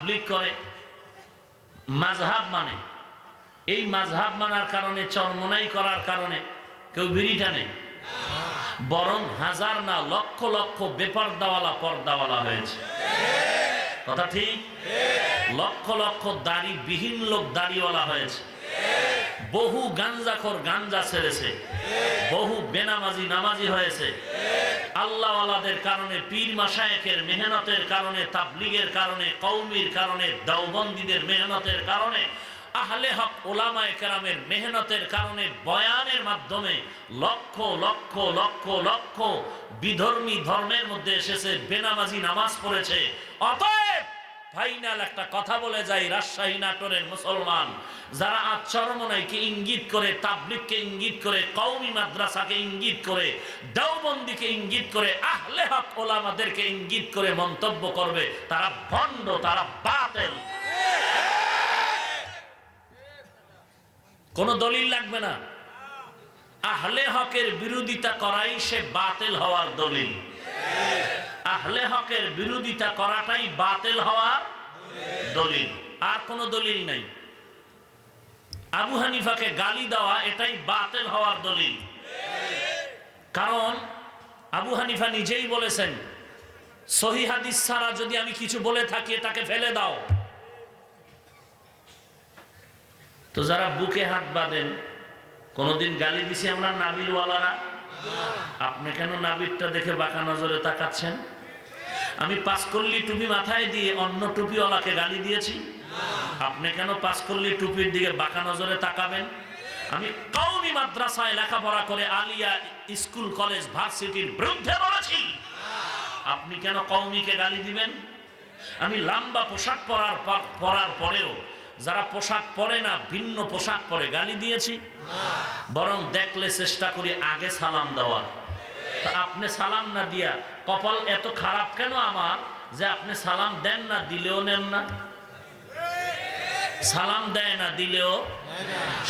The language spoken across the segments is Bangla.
তাবলিগ করে, মাঝহাব মানে। এই মাঝহাব মানার কারণে করার কারণে কেউ বরং হাজার না, লক্ষ লক্ষ বেপর্দাওয়ালা পর্দাওয়ালা হয়েছে। কথা ঠিক? লক্ষ লক্ষ দাড়ি, বিহীন লোক দাড়িওয়ালা হয়েছে। বহু গাঞ্জাখর গাঞ্জা ছেড়েছে। বহু বেনামাজি নামাজি হয়েছে। আল্লাহওয়ালাদের কারণে, পীর মাসায়েকের মেহনতের কারণে, তাবলিগের কারণে কৌমির কারণে দৌবন্দীদের মেহনতের কারণে, আহলে হক ওলামায় কেরামের মেহনতের কারণে, বয়ানের মাধ্যমে লক্ষ লক্ষ লক্ষ লক্ষ বিধর্মী ধর্মের মধ্যে এসেছে, বেনামাজি নামাজ পড়েছে। অতএব ফাইনাল একটা কথা বলে যাই, রাজশাহী নাটোরের মুসলমান। যারা আজ ইঙ্গিত করে, তাবলিগকে ইঙ্গিত করে, কওমি মাদ্রাসাকে ইঙ্গিত করে, দেওবন্দিকে ইঙ্গিত করে, আহলে হক ওলামাদেরকে ইঙ্গিত করে মন্তব্য করবে, তারা ভণ্ড, তারা বাতেল। কোনো দলিল লাগবে না? আহলে হকের বিরোধিতা করাই সে বাতিল হওয়ার দলিল। আহলে হকের বিরোধিতা করাটাই বাতিল হওয়ার দলিল। আর কোনো দলিল নাই। আবু হানিফাকে গালি দেওয়া এটাই বাতিল হওয়ার দলিল। কারণ আবু হানিফা নিজেই বলেছেন, সহি হাদিস ছাড়া যদি আমি কিছু বলে থাকি, এটাকে ফেলে দাও। তো যারা বুকে হাত বাঁধেন, কোনোদিন গালি দিছি আমরা নাবিলওয়ালারা? আপনি কেন নাবিরটা দেখে বাঁকা নজরে তাকাচ্ছেন? আমি পাঁচকল্লি টুপি মাথায় দিয়ে অন্য টুপিওয়ালাকে গালি দিয়েছি। আপনি কেন পাঁচকল্লি টুপির দিকে বাঁকা নজরে তাকাবেন? আমি কৌমি মাদ্রাসায় লেখাপড়া করে আলিয়া স্কুল, কলেজ, ভার্সিটির বিরুদ্ধে বলেছি আপনি কেন কৌমিকে গালি দিবেন? আমি লম্বা পোশাক পরার পর- পরার পরেও যারা পোশাক পরে না, ভিন্ন পোশাক পরে গালি দিয়েছি। বরং দেখলে চেষ্টা করি আগে সালাম দেওয়ার। আপনি সালাম না দিয়া, কপাল এত খারাপ কেন আমার যে আপনি সালাম দেন না, দিলেও নেন না? সালাম দেয় না, দিলেও?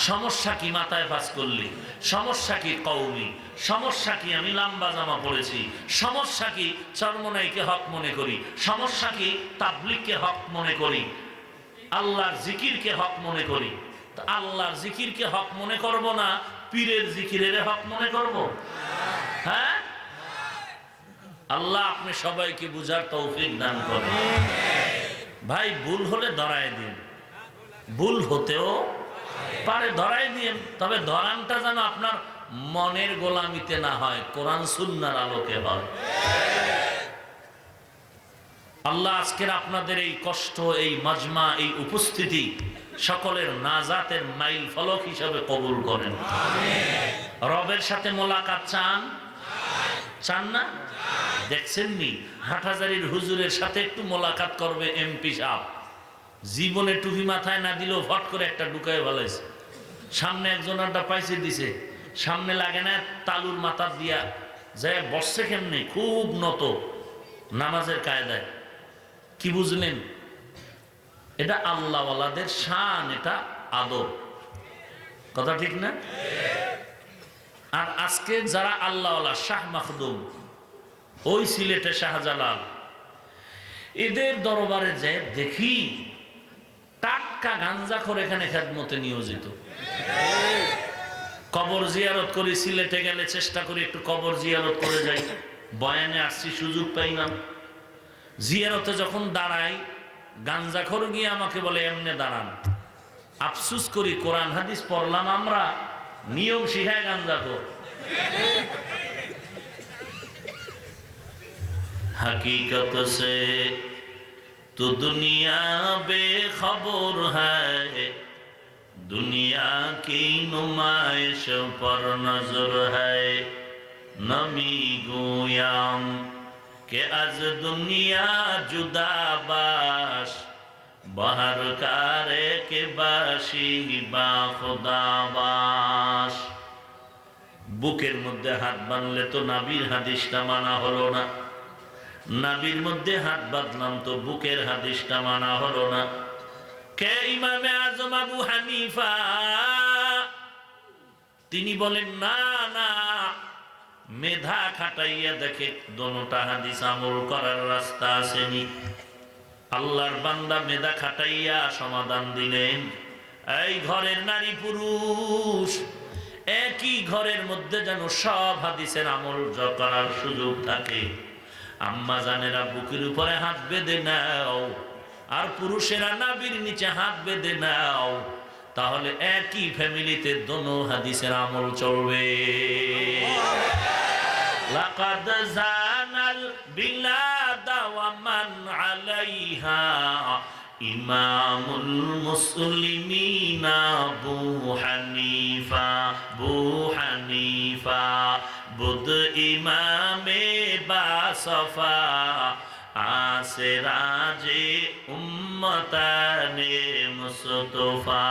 সমস্যা কি মাথায় পাস করলি? সমস্যা কি কৌমি সমস্যা কি আমি লাম্বা জামা পড়েছি সমস্যা কি চর্মনাইকে হক মনে করি? সমস্যা কি তাবলিককে হক মনে করি? আল্লাহর জিকিরকে হক মনে করি? আল্লাহর জিকিরকে হক মনে করব না, পীরের জিকিরের হক মনে করব? হ্যাঁ? আল্লাহ আপনি সবাইকে বুঝার তৌফিক দান করেন। ভাই, ভুল হলে ধরায় দিন। ভুল হতেও পারে ধরাই দিন। তবে ধরানটা যেন আপনার মনের গোলামিতে না হয়, কোরআন সুন্নার আলোকে হয়। আল্লাহ আজকের আপনাদের এই কষ্ট, এই মাজমা, এই উপস্থিতি সকলের নাজাতের মাইল ফলক হিসাবে কবুল করেন। রবের সাথে মোলাকাত চান চান না? দেখছেন নি? হাটহাজারির হুজুরের সাথে একটু মোলাকাত করবে এমপি সাহেব। জীবনে টুপি মাথায় না দিলেও ফট করে একটা ঢুকায় ভালাইছে সামনে একজন একটা পাইছে, দিছে। সামনে লাগে না তালুর মাথা দিয়া যায় বসছে কেমনি? খুব নত নামাজের কায়দায়। কি বুঝলেন? এটা আল্লাহওয়ালাদের শান, এটা আদব। কথা ঠিক না? আর আজকে যারা আল্লাহওয়ালা, শাহ মাহদুম ওই সিলেটে শাহজালাল, এদের দরবারে যে দেখি, টাটকা গাঞ্জা করে এখানে খেদমতে নিয়োজিত। কবর জিয়ারত করি, সিলেটে গেলে চেষ্টা করি একটু কবর জিয়ারত করে যাই। বয়ানে আসছি, সুযোগ পাই না। জিয়ারতে যখন দাঁড়াই গাঞ্জাখর গিয়ে আমাকে বলে, এমনে দাঁড়ান। আফসুস করি, কোরআন হাদিস পড়লাম আমরা। নিয়ম শিখায় গাঞ্জাখর हकीकत से तो दुनिया बेखबर है दुनिया की नुमाइश पर नजर है नमी गोयाम के अज दुनिया जुदा बाश बाहर कारे থেকে বাসি বা খোদাবাস বুকের মধ্যে হাত বাঁধলে তো নাবির হাদিসটা মানা হলো না। নাবির মধ্যে হাত বাঁধলাম তো বুকের হাদিসটা মানা হলো না। কে ইমামে আজম আবু হানিফা? তিনি বলেন, না না, মেধা খাটাইয়া দেখে, দোনোটা হাদিস আমল করার রাস্তা আসেনি। আল্লাহর বান্দা মেধা খাটাইয়া সমাধান দিলেন। এই ঘরের নারী পুরুষ, একই ঘরের মধ্যে যেন সব হাদিসের আমল করার সুযোগ থাকে। আম্মা জানেরা বুকের উপরে হাত বেঁধে নাও, আর পুরুষেরা নাবির নিচে হাত বেঁধে নাও, তাহলে একই ফ্যামিলিতে দোনো হাদিসের আমল চলবে। লাকাদ জানাল আলাইহা ইমামুল মুসলিমিনা আবু হানিফা বু হানিফা ইমামে বাসফা আসে রাজে উম্মতানে মুস্তফা